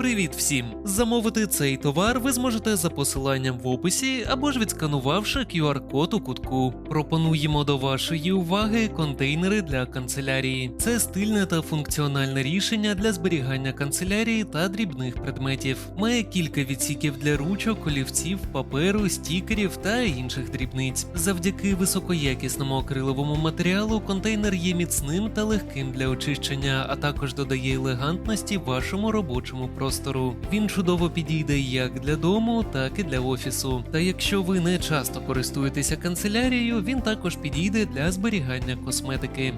Привіт всім! Замовити цей товар ви зможете за посиланням в описі або ж відсканувавши QR-код у кутку. Пропонуємо до вашої уваги контейнери для канцелярії. Це стильне та функціональне рішення для зберігання канцелярії та дрібних предметів. Має кілька відсіків для ручок, олівців, паперу, стікерів та інших дрібниць. Завдяки високоякісному акриловому матеріалу контейнер є міцним та легким для очищення, а також додає елегантності вашому робочому простору. Він чудово підійде як для дому, так і для офісу. Та якщо ви не часто користуєтеся канцелярією, він також підійде для зберігання косметики.